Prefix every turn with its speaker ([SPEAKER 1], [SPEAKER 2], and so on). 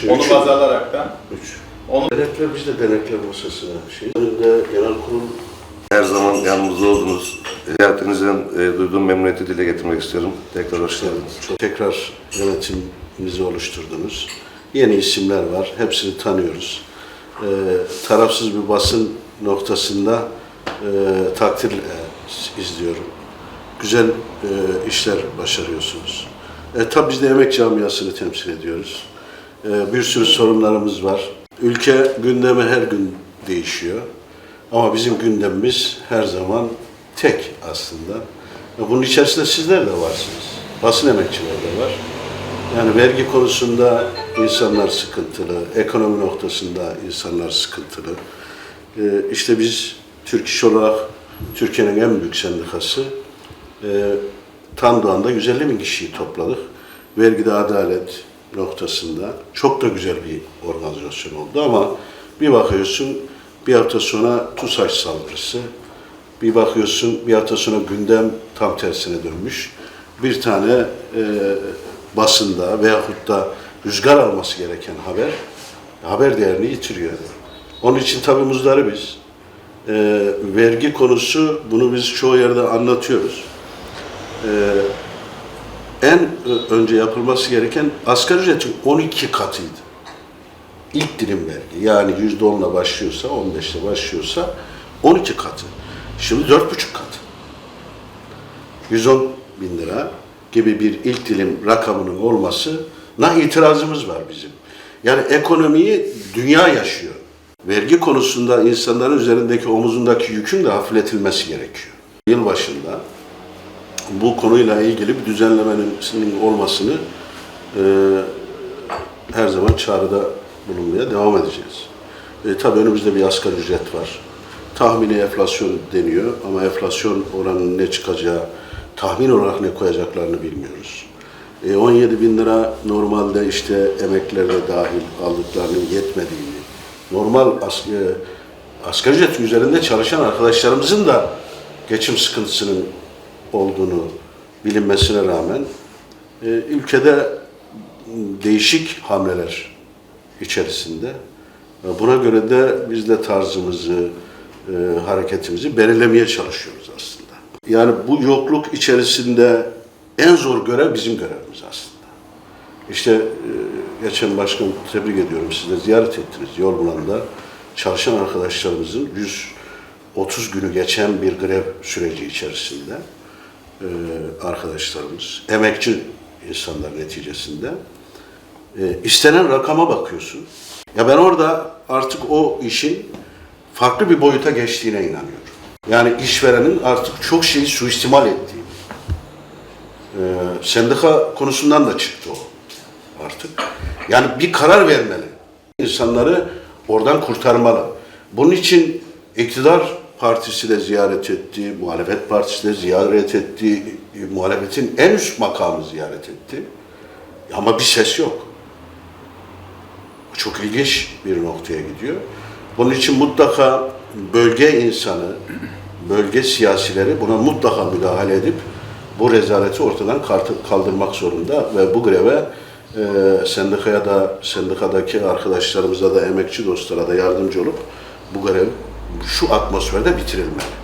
[SPEAKER 1] Şimdi
[SPEAKER 2] Onu
[SPEAKER 1] üç-
[SPEAKER 2] baz alaraktan
[SPEAKER 1] Üç.
[SPEAKER 2] onu
[SPEAKER 1] Denekler biz de denekler masasına şey. Önünde genel kurul
[SPEAKER 3] Her zaman yanımızda oldunuz. Ziyaretinizden e, duyduğum memnuniyeti dile getirmek istiyorum. Tekrar hoş geldiniz.
[SPEAKER 1] çok tekrar yönetimimizi oluşturdunuz. Yeni isimler var. Hepsini tanıyoruz. Ee, tarafsız bir basın noktasında e, takdir e, izliyorum. Güzel e, işler başarıyorsunuz. E, tabii biz de emek camiasını temsil ediyoruz. E, bir sürü sorunlarımız var. Ülke gündemi her gün değişiyor. Ama bizim gündemimiz her zaman tek aslında. Bunun içerisinde sizler de varsınız. Basın emekçileri de var. Yani vergi konusunda insanlar sıkıntılı, ekonomi noktasında insanlar sıkıntılı. Ee, işte biz Türk İş olarak Türkiye'nin en büyük sendikası e, Tandoğan'da 150 bin kişiyi topladık. Vergide adalet noktasında çok da güzel bir organizasyon oldu ama bir bakıyorsun bir hafta sonra TUSAŞ saldırısı, bir bakıyorsun bir hafta sonra gündem tam tersine dönmüş. Bir tane e, basında veyahut da rüzgar alması gereken haber haber değerini yitiriyor. Onun için tabii muzdaribiz. E, vergi konusu bunu biz çoğu yerde anlatıyoruz. E, en ö- önce yapılması gereken asgari ücretin 12 katıydı. İlk dilim vergi yani yüzde onla başlıyorsa, 15'le başlıyorsa 12 katı. Şimdi dört buçuk katı. 110 bin lira gibi bir ilk dilim rakamının olmasına itirazımız var bizim. Yani ekonomiyi dünya yaşıyor. Vergi konusunda insanların üzerindeki omuzundaki yükün de hafifletilmesi gerekiyor. Yıl başında bu konuyla ilgili bir düzenlemenin olmasını e, her zaman çağrıda bulunmaya devam edeceğiz. E, tabii önümüzde bir asgari ücret var. Tahmini enflasyon deniyor ama enflasyon oranının ne çıkacağı, tahmin olarak ne koyacaklarını bilmiyoruz. E, 17 bin lira normalde işte emeklilerle dahil aldıklarının yetmediğini, normal as, e, asgari ücret üzerinde çalışan arkadaşlarımızın da geçim sıkıntısının olduğunu bilinmesine rağmen e, ülkede değişik hamleler içerisinde. E, Buna göre de biz de tarzımızı, e, hareketimizi belirlemeye çalışıyoruz aslında. Yani bu yokluk içerisinde en zor görev bizim görevimiz aslında. İşte e, geçen başkan tebrik ediyorum siz de ziyaret ettiniz Yolbulan'da çalışan arkadaşlarımızın 130 günü geçen bir grev süreci içerisinde e, arkadaşlarımız, emekçi insanlar neticesinde e, istenen rakama bakıyorsun. Ya ben orada artık o işin farklı bir boyuta geçtiğine inanıyorum. Yani işverenin artık çok şeyi suistimal ettiği. E, sendika konusundan da çıktı o artık. Yani bir karar vermeli. İnsanları oradan kurtarmalı. Bunun için iktidar partisi de ziyaret etti, muhalefet partisi de ziyaret etti, e, muhalefetin en üst makamı ziyaret etti. Ama bir ses yok. Çok ilginç bir noktaya gidiyor. Bunun için mutlaka bölge insanı, bölge siyasileri buna mutlaka müdahale edip bu rezaleti ortadan kaldırmak zorunda ve bu greve e, sendikaya da, sendikadaki arkadaşlarımıza da, emekçi dostlara da yardımcı olup bu grev şu atmosferde bitirilmeli.